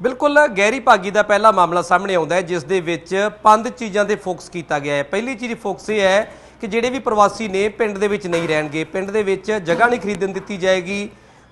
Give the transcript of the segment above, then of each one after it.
ਬਿਲਕੁਲ ਗਹਿਰੀ ਭਾਗੀ ਦਾ ਪਹਿਲਾ ਮਾਮਲਾ ਸਾਹਮਣੇ ਆਉਂਦਾ ਹੈ, ਜਿਸ ਦੇ ਵਿੱਚ ਪੰਜ ਚੀਜ਼ਾਂ ਤੇ ਫੋਕਸ ਕੀਤਾ ਗਿਆ ਹੈ। ਪਹਿਲੀ ਚੀਜ਼ ਫੋਕਸ ਇਹ ਹੈ ਕਿ ਜਿਹੜੇ ਵੀ ਪ੍ਰਵਾਸੀ ਨੇ ਪਿੰਡ ਦੇ ਵਿੱਚ ਨਹੀਂ ਰਹਿਣਗੇ, ਪਿੰਡ ਦੇ ਵਿੱਚ ਜਗ੍ਹਾ ਨਹੀਂ ਖਰੀਦਣ ਦਿੱਤੀ ਜਾਏਗੀ।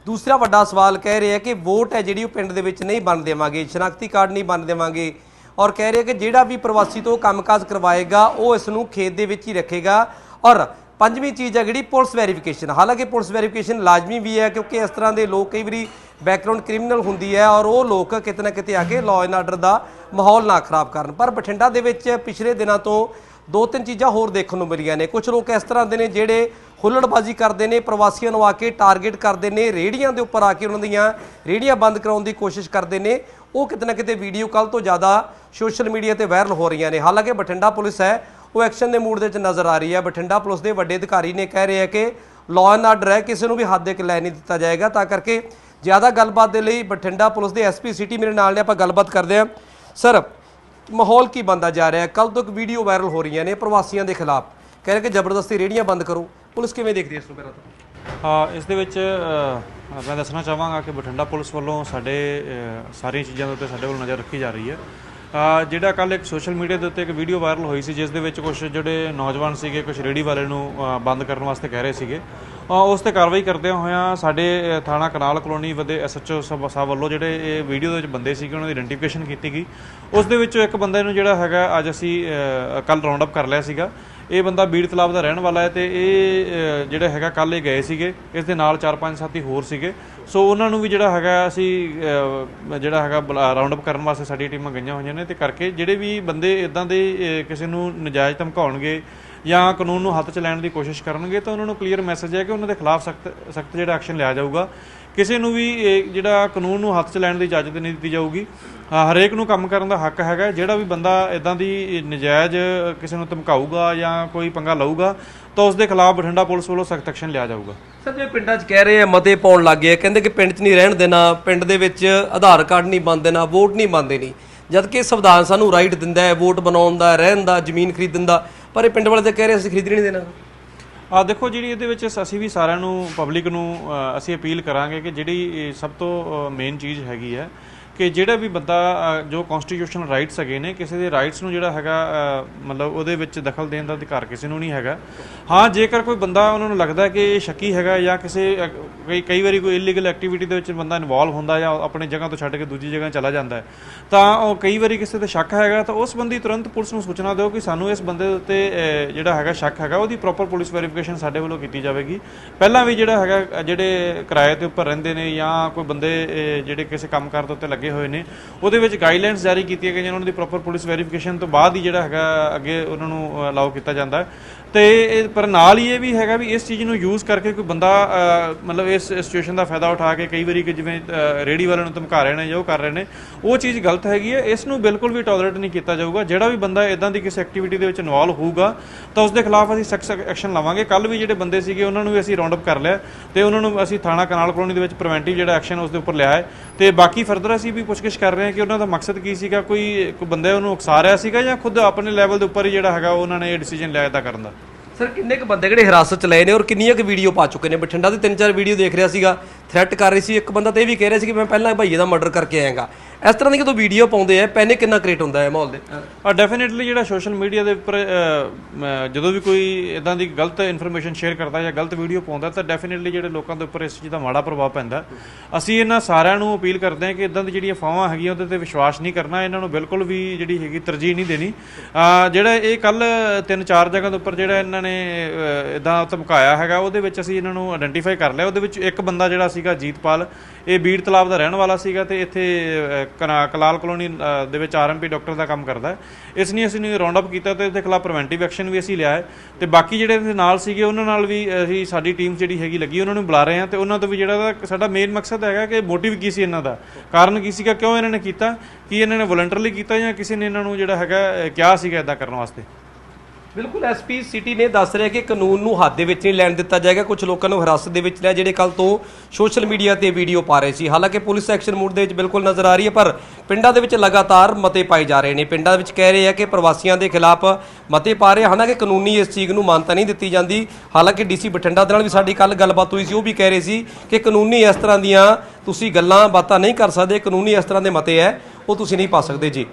ਦੂਸਰਾ ਵੱਡਾ ਸਵਾਲ ਕਹਿ ਰਹੇ ਆ ਕਿ ਵੋਟ ਹੈ ਜਿਹੜੀ ਉਹ ਪਿੰਡ ਦੇ ਵਿੱਚ ਨਹੀਂ ਬਣ ਦੇਵਾਂਗੇ, ਸ਼ਨਾਖਤੀ ਕਾਰਡ ਨਹੀਂ ਬਣ ਦੇਵਾਂਗੇ। ਔਰ ਕਹਿ ਰਹੇ ਕਿ ਜਿਹੜਾ ਵੀ ਪ੍ਰਵਾਸੀ ਤੋਂ ਕੰਮਕਾਜ ਕਰਵਾਏਗਾ, ਉਹ ਇਸ ਨੂੰ ਖੇਤ ਦੇ ਵਿੱਚ ਹੀ ਰੱਖੇਗਾ। ਔਰ ਪੰਜਵੀਂ ਚੀਜ਼ ਹੈ ਜਿਹੜੀ ਪੁਲਿਸ ਵੈਰੀਫਿਕੇਸ਼ਨ। ਹਾਲਾਂਕਿ ਪੁਲਿਸ ਵੈਰੀਫਿਕੇਸ਼ਨ ਲਾਜ਼ਮੀ ਵੀ ਹੈ, ਕਿਉਂਕਿ ਇਸ ਤਰ੍ਹਾਂ ਦੇ ਲੋਕ ਕਈ ਵਾਰੀ ਬੈਕਗ੍ਰਾਉਂਡ ਕ੍ਰਿਮੀਨਲ ਹੁੰਦੀ ਹੈ ਔਰ ਉਹ ਲੋਕ ਕਿਤੇ ਨਾ ਕਿਤੇ ਆ ਕੇ ਲਾਅ ਐਂਡ ਆਰਡਰ ਦਾ ਮਾਹੌਲ ਨਾ ਖਰਾਬ ਕਰਨ। ਪਰ ਬਠਿੰਡਾ ਦੇ ਵਿੱਚ ਪਿਛਲੇ ਦਿਨਾਂ ਤੋਂ ਦੋ ਤਿੰਨ ਚੀਜ਼ਾਂ ਹੋਰ ਦੇਖਣ ਨੂੰ ਮਿਲੀਆਂ ਨੇ। ਕੁਝ ਲੋਕ ਇਸ ਤਰ੍ਹਾਂ ਦੇ ਨੇ ਜਿਹੜੇ ਹੁੱਲੜਬਾਜ਼ੀ ਕਰਦੇ ਨੇ, ਪ੍ਰਵਾਸੀਆਂ ਨੂੰ ਆ ਕੇ ਟਾਰਗੇਟ ਕਰਦੇ ਨੇ ਰੇੜੀਆਂ ਦੇ ਉੱਪਰ ਆ ਕੇ ਉਹਨਾਂ ਦੀਆਂ ਰੇੜੀਆਂ ਬੰਦ ਕਰਾਉਣ ਦੀ ਕੋਸ਼ਿਸ਼ ਕਰਦੇ ਨੇ। ਉਹ ਕਿਤੇ ਨਾ ਕਿਤੇ ਵੀਡੀਓ ਕੱਲ ਤੋਂ ਜ਼ਿਆਦਾ ਸੋਸ਼ਲ ਮੀਡੀਆ ਤੇ ਵਾਇਰਲ ਹੋ ਰਹੀਆਂ ਨੇ। ਹਾਲਾਂਕਿ ਬਠਿੰਡਾ ਪੁਲਿਸ ਹੈ, ਉਹ ਐਕਸ਼ਨ ਦੇ ਮੂਡ ਦੇ ਵਿੱਚ ਨਜ਼ਰ ਆ ਰਹੀ ਹੈ। ਬਠਿੰਡਾ ਪੁਲਿਸ ਦੇ ਵੱਡੇ ਅਧਿਕਾਰੀ ਨੇ ਕਹਿ ਰਹੇ ਆ ਕਿ ਲਾਅ ਐਂਡ ਆਰਡਰ ਹੈ, ਕਿਸੇ ਨੂੰ ਵੀ ਹੱਦ ਦੇ ਕੇ ਲੈ ਨਹੀਂ ਦਿੱਤਾ ਜਾਏਗਾ। ਤਾਂ ਕਰਕੇ ਜ਼ਿਆਦਾ ਗੱਲਬਾਤ ਦੇ ਲਈ ਬਠਿੰਡਾ ਪੁਲਿਸ ਦੇ ਐਸਪੀ ਸਿਟੀ ਮੇਰੇ ਨਾਲ ਨੇ ਆਪਾਂ ਗੱਲਬਾਤ ਕਰਦੇ ਹਾਂ। ਸਰ ਮਾਹੌਲ ਕੀ ਬੰਦਾ ਜਾ ਰਿਹਾ ਹੈ? ਕੱਲ ਤੋਂ ਇੱਕ ਵੀਡੀਓ ਵਾਇਰਲ ਹੋ ਰਹੀਆਂ ਨੇ ਪ੍ਰਵਾਸੀਆਂ ਦੇ ਖਿਲਾਫ। ਕਹਿ ਰਹੇ ਕਿ ਜ਼ਬਰਦਸਤੀ ਰੇੜੀਆਂ ਬੰਦ ਕਰੋ। ਪੁਲਿਸ ਕਿਵੇਂ ਦੇਖਦੀ ਹੈ ਇਸ ਨੂੰ ਪਹਿਲਾਂ ਤਾਂ? ਇਸ ਦੇ ਵਿੱਚ ਅ, ਮੈਂ ਦੱਸਣਾ ਚਾਹਾਂਗਾ ਕਿ ਬਠਿੰਡਾ ਪੁਲਿਸ ਵੱਲੋਂ ਸਾਡੇ ਅ, ਸਾਰੀਆਂ ਚੀਜ਼ਾਂ ਦੇ ਉੱਤੇ ਸਾਡੇ ਵੱਲ ਨਜ਼ਰ ਰੱਖੀ ਜਾ ਰਹੀ ਹੈ। ਅ, ਜਿਹੜਾ ਕੱਲ ਇੱਕ ਸੋਸ਼ਲ ਮੀਡੀਆ ਦੇ ਉੱਤੇ ਇੱਕ ਵੀਡੀਓ ਵਾਇਰਲ ਹੋਈ ਸੀ ਜਿਸ ਦੇ ਵਿੱਚ ਕੁਝ ਜਿਹੜੇ ਨੌਜਵਾਨ ਸੀਗੇ ਕੁਝ ਰੇੜੀ ਵਾਲੇ ਨੂੰ ਅ, ਬੰਦ ਕਰਨ ਵਾਸਤੇ ਕਹਿ ਰਹੇ ਸੀਗੇ। ਉਸ ਤੇ ਕਾਰਵਾਈ ਕਰਦਿਆਂ ਹੋਇਆਂ ਸਾਡੇ ਥਾਣਾ ਕਨਾਲ ਕਲੋਨੀ ਵਦੇ ਐਸਐਚਓ ਸਾਹਿਬ ਵੱਲੋਂ ਜਿਹੜੇ ਇਹ ਵੀਡੀਓ ਦੇ ਵਿੱਚ ਬੰਦੇ ਸੀਗੇ ਉਹਨਾਂ ਦੀ ਆਇਡੈਂਟੀਫਿਕੇਸ਼ਨ ਕੀਤੀ ਗਈ। ਉਸ ਦੇ ਵਿੱਚੋਂ ਇੱਕ ਬੰਦੇ ਨੂੰ ਜਿਹੜਾ ਹੈਗਾ ਅੱਜ ਅਸੀਂ ਕੱਲ ਰਾਉਂਡ ਅਪ ਕਰ ਲਿਆ ਸੀਗਾ। ਇਹ ਬੰਦਾ ਬੀੜ ਤਲਾਬ ਦਾ ਰਹਿਣ ਵਾਲਾ ਹੈ ਤੇ ਇਹ ਅ, ਜਿਹੜਾ ਹੈਗਾ ਕੱਲ ਇਹ ਗਏ ਸੀਗੇ। ਇਸ ਦੇ ਨਾਲ ਚਾਰ ਪੰਜ ਸਾਥੀ ਹੋਰ ਸੀਗੇ। ਸੋ ਉਹਨਾਂ ਨੂੰ ਵੀ ਜਿਹੜਾ ਹੈਗਾ ਅਸੀਂ ਜਿਹੜਾ ਹੈਗਾ ਰਾਉਂਡ ਅਪ ਕਰਨ ਵਾਸਤੇ ਸਾਡੀ ਟੀਮਾਂ ਗਈਆਂ ਹੋਈਆਂ ਨੇ। ਤੇ ਕਰਕੇ ਜਿਹੜੇ ਵੀ ਬੰਦੇ ਇਦਾਂ ਦੇ ਕਿਸੇ ਨੂੰ ਨਜਾਇਜ਼ ਧਮਕਾਉਣਗੇ ਜਾਂ ਕਾਨੂੰਨ ਨੂੰ ਹੱਥ 'ਚ ਲੈਣ ਦੀ ਕੋਸ਼ਿਸ਼ ਕਰਨਗੇ ਤਾਂ ਉਹਨਾਂ ਨੂੰ ਕਲੀਅਰ ਮੈਸੇਜ ਹੈ ਕਿ ਉਹਨਾਂ ਦੇ ਖਿਲਾਫ ਸਖਤ ਸਖਤ ਜਿਹੜਾ ਐਕਸ਼ਨ ਲਿਆ ਜਾਊਗਾ। ਕਿਸੇ ਨੂੰ ਵੀ ਇਹ ਜਿਹੜਾ ਕਾਨੂੰਨ ਨੂੰ ਹੱਥ 'ਚ ਲੈਣ ਦੀ ਇਜਾਜ਼ਤ ਨਹੀਂ ਦਿੱਤੀ ਜਾਊਗੀ ਹਰੇਕ ਨੂੰ ਕੰਮ ਕਰਨ ਦਾ ਹੱਕ ਹੈਗਾ। ਜਿਹੜਾ ਵੀ ਬੰਦਾ ਇਦਾਂ ਦੀ ਨਜਾਇਜ਼ ਕਿਸੇ ਨੂੰ ਧਮਕਾਊਗਾ ਜਾਂ ਕੋਈ ਪੰਗਾ ਲਊਗਾ ਤਾਂ ਉਸ ਦੇ ਖਿਲਾਫ ਬਠਿੰਡਾ ਪੁਲਿਸ ਵੱਲੋਂ ਸਖਤ ਐਕਸ਼ਨ ਲਿਆ ਜਾਊਗਾ। ਸਰ ਜੇ ਪਿੰਡਾਂ 'ਚ ਕਹਿ ਰਹੇ ਆ ਮਤੇ ਪਾਉਣ ਲੱਗ ਗਏ ਆ, ਕਹਿੰਦੇ ਕਿ ਪਿੰਡ 'ਚ ਨਹੀਂ ਰਹਿਣ ਦੇਣਾ ਪਿੰਡ ਦੇ ਵਿੱਚ ਆਧਾਰ ਕਾਰਡ ਨਹੀਂ ਬੰਦ ਦੇਣਾ ਵੋਟ ਨਹੀਂ ਬੰਦੇ ਦੇਣੀ। ਜਦ ਕਿ ਸੰਵਿਧਾਨ ਸਾਨੂੰ ਰਾਈਟ ਦਿੰਦਾ ਹੈ ਵੋਟ ਬਣਾਉਣ ਦਾ ਰਹਿਣ ਦਾ ਜ਼ਮੀਨ ਖਰੀਦਣ ਦਾ ਪਰ ਇਹ ਪਿੰਡ ਵਾਲੇ ਤਾਂ ਕਹਿ ਰਹੇ ਅਸੀਂ ਖਰੀਦਣੀ ਨਹੀਂ ਦੇਣਾ। ਆ ਦੇਖੋ ਜਿਹੜੀ ਇਹਦੇ ਵਿੱਚ ਅਸੀਂ ਵੀ ਸਾਰਿਆਂ ਨੂੰ ਪਬਲਿਕ ਨੂੰ ਅ, ਅਸੀਂ ਅਪੀਲ ਕਰਾਂਗੇ ਕਿ ਜਿਹੜੀ ਇਹ ਸਭ ਤੋਂ ਮੇਨ ਚੀਜ਼ ਹੈਗੀ ਹੈ ਕਿ ਜਿਹੜਾ ਵੀ ਬੰਦਾ ਜੋ ਕਨਸਟੀਟਿਊਸ਼ਨਲ ਰਾਈਟਸ ਹੈਗੇ ਨੇ, ਕਿਸੇ ਦੇ ਰਾਈਟਸ ਨੂੰ ਜਿਹੜਾ ਹੈਗਾ ਮਤਲਬ ਉਹਦੇ ਵਿੱਚ ਦਖਲ ਦੇਣ ਦਾ ਅਧਿਕਾਰ ਕਿਸੇ ਨੂੰ ਨਹੀਂ ਹੈਗਾ। ਹਾਂ, ਜੇਕਰ ਕੋਈ ਬੰਦਾ ਉਹਨਾਂ ਨੂੰ ਲੱਗਦਾ ਕਿ ਇਹ ਸ਼ੱਕੀ ਹੈਗਾ ਜਾਂ ਕਿਸੇ ਕਈ ਕਈ ਵਾਰੀ ਕੋਈ ਇਲੀਗਲ ਐਕਟੀਵਿਟੀ ਦੇ ਵਿੱਚ ਬੰਦਾ ਇਨਵੋਲਵ ਹੁੰਦਾ ਜਾਂ ਆਪਣੇ ਜਗ੍ਹਾ ਤੋਂ ਛੱਡ ਕੇ ਦੂਜੀ ਜਗ੍ਹਾ ਚਲਾ ਜਾਂਦਾ ਹੈ, ਤਾਂ ਉਹ ਕਈ ਵਾਰੀ ਕਿਸੇ ਤੇ ਸ਼ੱਕ ਹੈਗਾ, ਤਾਂ ਉਸ ਬੰਦੀ ਤੁਰੰਤ ਪੁਲਿਸ ਨੂੰ ਸੂਚਨਾ ਦਿਓ ਕਿ ਸਾਨੂੰ ਇਸ ਬੰਦੇ ਦੇ ਉੱਤੇ ਜਿਹੜਾ ਹੈਗਾ ਸ਼ੱਕ ਹੈਗਾ, ਉਹਦੀ ਪ੍ਰੋਪਰ ਪੁਲਿਸ ਵੈਰੀਫਿਕੇਸ਼ਨ ਸਾਡੇ ਵੱਲੋਂ ਕੀਤੀ ਜਾਵੇਗੀ। ਪਹਿਲਾਂ ਵੀ ਜਿਹੜਾ ਹੈਗਾ, ਜਿਹੜੇ ਕਿਰਾਏ ਦੇ ਉੱਪਰ ਰਹਿੰਦੇ ਨੇ ਜਾਂ ਕੋਈ ਬੰਦੇ ਜਿਹੜੇ ਕਿਸੇ ਕੰਮਕਾਰ ਦੇ ਉੱਤੇ ਲੱਗੇ ਹੋਏ ਨੇ। ਉਹਦੇ ਵਿੱਚ ਗਾਈਡਲਾਈਨਸ ਜਾਰੀ ਕੀਤੀਆਂ ਗਈਆਂ ਉਹਨਾਂ ਦੀ ਪ੍ਰੋਪਰ ਪੁਲਿਸ ਵੈਰੀਫਿਕੇਸ਼ਨ ਤੋਂ ਬਾਅਦ ਹੀ ਜਿਹੜਾ ਹੈਗਾ ਅੱਗੇ ਉਹਨਾਂ ਨੂੰ ਅਲਾਉ ਕੀਤਾ ਜਾਂਦਾ ਹੈ। ਤੇ ਪਰ ਨਾਲ ਹੀ ਇਹ ਵੀ ਹੈਗਾ ਵੀ ਇਸ ਚੀਜ਼ ਨੂੰ ਯੂਜ਼ ਕਰਕੇ ਕੋਈ ਬੰਦਾ ਮਤਲਬ ਇਸ ਸਿਚੁਏਸ਼ਨ ਦਾ ਫਾਇਦਾ ਉਠਾ ਕੇ ਕਈ ਵਾਰੀ ਕਿ ਜਿਵੇਂ ਅ, ਰੇਹੜੀ ਵਾਲਿਆਂ ਨੂੰ ਧਮਕਾ ਰਹੇ ਨੇ ਜਾਂ ਉਹ ਕਰ ਰਹੇ ਨੇ ਉਹ ਚੀਜ਼ ਗਲਤ ਹੈਗੀ ਹੈ। ਇਸ ਨੂੰ ਬਿਲਕੁਲ ਵੀ ਟੋਲਰੇਟ ਨਹੀਂ ਕੀਤਾ ਜਾਊਗਾ। ਜਿਹੜਾ ਵੀ ਬੰਦਾ ਇਦਾਂ ਦੀ ਕਿਸੇ ਐਕਟੀਵਿਟੀ ਦੇ ਵਿੱਚ ਇਨਵੋਲਵ ਹੋਊਗਾ ਤਾਂ ਉਸ ਦੇ ਖਿਲਾਫ ਅਸੀਂ ਸਖਤ ਐਕਸ਼ਨ ਲਵਾਂਗੇ। ਕੱਲ ਵੀ ਜਿਹੜੇ ਬੰਦੇ ਸੀਗੇ ਉਹਨਾਂ ਨੂੰ ਵੀ ਅਸੀਂ ਰਾਉਂਡ ਅਪ ਕਰ ਲਿਆ। ਤੇ ਉਹਨਾਂ ਨੂੰ ਅਸੀਂ ਥਾਣਾ ਕਨਾਲ ਕਲੋਨੀ ਦੇ ਵਿੱਚ ਪ੍ਰੀਵੈਂਟਿਵ ਜਿਹੜਾ ਐਕਸ਼ਨ ਉਸ ਦੇ ਉੱਪਰ ਲਿਆ ਹੈ। ਤੇ ਬਾਕੀ ਫਰਦਰ ਅਸੀਂ ਵੀ ਪੁੱਛਗਿੱਛ ਕਰ ਰਹੇ ਹਾਂ ਕਿ ਉਹਨਾਂ ਦਾ ਮਕਸਦ ਕੀ ਸੀਗਾ? ਕੋਈ ਕੋਈ ਬੰਦੇ ਉਹਨੂੰ ਉਕਸਾ ਰਿਹਾ ਸੀਗਾ ਜਾਂ ਖੁਦ ਆਪਣੇ ਲੈਵਲ ਦੇ ਉੱਪਰ ਹੀ ਜਿਹੜਾ ਹੈਗਾ ਉਹਨਾਂ ਨੇ ਇਹ ਡਿਸੀਜਨ ਲਿਆ ਤਾਂ ਕਰਨ ਦਾ? ਸਰ ਕਿੰਨੇ ਕੁ ਬੰਦੇ ਜਿਹੜੇ ਹਿਰਾਸਤ 'ਚ ਲਏ ਨੇ ਔਰ ਕਿੰਨੀਆਂ ਕੁ ਵੀਡੀਓ ਪਾ ਚੁੱਕੇ ਨੇ? ਬਠਿੰਡਾ ਦੇ ਤਿੰਨ ਚਾਰ ਵੀਡੀਓ ਦੇਖ ਰਿਹਾ ਸੀਗਾ ਥ੍ਰੈਟ ਕਰ ਰਹੀ ਸੀ ਇੱਕ ਬੰਦਾ ਤੇ ਇਹ ਵੀ ਕਹਿ ਰਿਹਾ ਸੀ ਕਿ ਮੈਂ ਪਹਿਲਾਂ ਭਈਏ ਦਾ ਮਰਡਰ ਕਰਕੇ ਆਇਆਗਾ। ਇਸ ਤਰ੍ਹਾਂ ਦੀ ਜਦੋਂ ਵੀਡੀਓ ਪਾਉਂਦੇ ਆ ਪੈਨਿਕ ਕਿੰਨਾ ਕ੍ਰੀਏਟ ਹੁੰਦਾ ਹੈ ਮਾਹੌਲ ਦੇ? ਆ ਡੈਫੀਨਿਟਲੀ ਜਿਹੜਾ ਸੋਸ਼ਲ ਮੀਡੀਆ ਦੇ ਉੱਪਰ ਅ, ਮ, ਜਦੋਂ ਵੀ ਕੋਈ ਇਦਾਂ ਦੀ ਗਲਤ ਇਨਫੋਰਮੇਸ਼ਨ ਸ਼ੇਅਰ ਕਰਦਾ ਜਾਂ ਗਲਤ ਵੀਡੀਓ ਪਾਉਂਦਾ ਤਾਂ ਡੈਫੀਨਿਟਲੀ ਜਿਹੜੇ ਲੋਕਾਂ ਦੇ ਉੱਪਰ ਇਸ ਚੀਜ਼ ਦਾ ਮਾੜਾ ਪ੍ਰਭਾਵ ਪੈਂਦਾ। ਅਸੀਂ ਇਹਨਾਂ ਸਾਰਿਆਂ ਨੂੰ ਅਪੀਲ ਕਰਦੇ ਹਾਂ ਕਿ ਇਦਾਂ ਦੀ ਜਿਹੜੀਆਂ ਅਫਵਾਹਾਂ ਹੈਗੀਆਂ ਉਹਦੇ ਤੇ ਵਿਸ਼ਵਾਸ ਨਹੀਂ ਕਰਨਾ ਇਹਨਾਂ ਨੂੰ ਬਿਲਕੁਲ ਵੀ ਜਿਹੜੀ ਹੈਗੀ ਤਰਜੀਹ ਨਹੀਂ ਦੇਣੀ। ਅ, ਜਿਹੜਾ ਇਹ ਕੱਲ ਤਿੰਨ ਚਾਰ ਜਗ੍ਹਾ ਦੇ ਉੱਪਰ ਜਿਹੜਾ ਇਹਨਾਂ ਨੇ ਇਦਾਂ ਧਮਕਾਇਆ ਹੈਗਾ ਉਹਦੇ ਵਿੱਚ ਅਸੀਂ ਇਹਨਾਂ ਨੂੰ ਆਇਡੈਂਟੀਫਾਈ ਕਰ ਲਿਆ। ਉਹਦੇ ਵਿੱਚ ਇੱਕ ਬੰਦਾ ਜਿਹੜਾ ਸੀਗਾ ਜੀਤਪਾਲ ਇਹ ਬੀੜ ਤਲਾਬ ਦਾ ਰਹਿਣ ਵਾਲਾ ਸੀਗਾ ਤੇ ਇੱਥੇ ਅ, ਕਲਾਲ ਕਲੋਨੀ ਦੇ ਵਿੱਚ ਆਰਐਮਪੀ ਡਾਕਟਰ ਦਾ ਕੰਮ ਕਰਦਾ ਇਸ ਲਈ ਅਸੀਂ ਨੇ ਰਾਉਂਡ ਅਪ ਕੀਤਾ ਤੇ ਇਹਦੇ ਖਿਲਾਫ ਪ੍ਰੀਵੈਂਟਿਵ ਐਕਸ਼ਨ ਵੀ ਅਸੀਂ ਲਿਆ ਹੈ। ਤੇ ਬਾਕੀ ਜਿਹੜੇ ਇਹਦੇ ਨਾਲ ਸੀਗੇ, ਉਹਨਾਂ ਨਾਲ ਵੀ ਅਸੀਂ ਸਾਡੀ ਟੀਮ ਜਿਹੜੀ ਹੈਗੀ ਲੱਗੀ, ਉਹਨਾਂ ਨੂੰ ਬੁਲਾ ਰਹੇ ਹਾਂ ਤੇ ਉਹਨਾਂ ਤੋਂ ਵੀ ਜਿਹੜਾ ਸਾਡਾ ਮੇਨ ਮਕਸਦ ਹੈਗਾ ਕਿ ਮੋਟਿਵ ਕੀ ਸੀ ਇਹਨਾਂ ਦਾ। ਕਾਰਨ ਕੀ ਸੀਗਾ, ਕਿਉਂ ਇਹਨਾਂ ਨੇ ਕੀਤਾ? ਕੀ ਇਹਨਾਂ ਨੇ ਵੋਲੰਟਰਲੀ ਕੀਤਾ ਜਾਂ ਕਿਸੇ ਨੇ ਇਹਨਾਂ ਨੂੰ ਜਿਹੜਾ ਹੈਗਾ ਕਿਹਾ ਸੀਗਾ ਇਦਾਂ ਕਰਨ ਵਾਸਤੇ? ਬਿਲਕੁਲ ਐਸਪੀ ਸਿਟੀ ਨੇ ਦੱਸ ਰਿਹਾ ਕਿ ਕਾਨੂੰਨ ਨੂੰ ਹੱਥ ਦੇ ਵਿੱਚ ਨਹੀਂ ਲੈਣ ਦਿੱਤਾ ਜਾਏਗਾ। ਕੁਝ ਲੋਕਾਂ ਨੂੰ ਹਿਰਾਸਤ ਦੇ ਵਿੱਚ ਲਿਆ ਜਿਹੜੇ ਕੱਲ ਤੋਂ ਸੋਸ਼ਲ ਮੀਡੀਆ ਤੇ ਵੀਡੀਓ ਪਾ ਰਹੇ ਸੀ। ਹਾਲਾਂਕਿ ਪੁਲਿਸ ਐਕਸ਼ਨ ਮੂਡ ਦੇ ਵਿੱਚ ਬਿਲਕੁਲ ਨਜ਼ਰ ਆ ਰਹੀ ਹੈ, ਪਰ ਪਿੰਡਾਂ ਦੇ ਵਿੱਚ ਲਗਾਤਾਰ ਮਤੇ ਪਾਏ ਜਾ ਰਹੇ ਨੇ। ਪਿੰਡਾਂ ਦੇ ਵਿੱਚ ਕਹਿ ਰਹੇ ਆ ਕਿ ਪ੍ਰਵਾਸੀਆਂ ਦੇ ਖਿਲਾਫ ਮਤੇ ਪਾ ਰਹੇ ਹਾਲਾਂਕਿ ਕਾਨੂੰਨੀ ਇਸ ਚੀਜ਼ ਨੂੰ ਮਾਨਤਾ ਨਹੀਂ ਦਿੱਤੀ ਜਾਂਦੀ। ਹਾਲਾਂਕਿ ਡੀਸੀ ਬਠਿੰਡਾ ਦੇ ਨਾਲ ਵੀ ਸਾਡੀ ਕੱਲ ਗੱਲਬਾਤ ਹੋਈ ਸੀ। ਉਹ ਵੀ ਕਹਿ ਰਹੇ ਸੀ ਕਿ ਕਾਨੂੰਨੀ ਇਸ ਤਰ੍ਹਾਂ ਦੀਆਂ ਤੁਸੀਂ ਗੱਲਾਂ ਬਾਤਾਂ ਨਹੀਂ ਕਰ ਸਕਦੇ। ਕਾਨੂੰਨੀ ਇਸ ਤਰ੍ਹਾਂ ਦੇ ਮਤੇ ਹੈ, ਉਹ ਤੁਸੀਂ ਨਹੀਂ ਪਾ ਸਕਦੇ ਜੀ।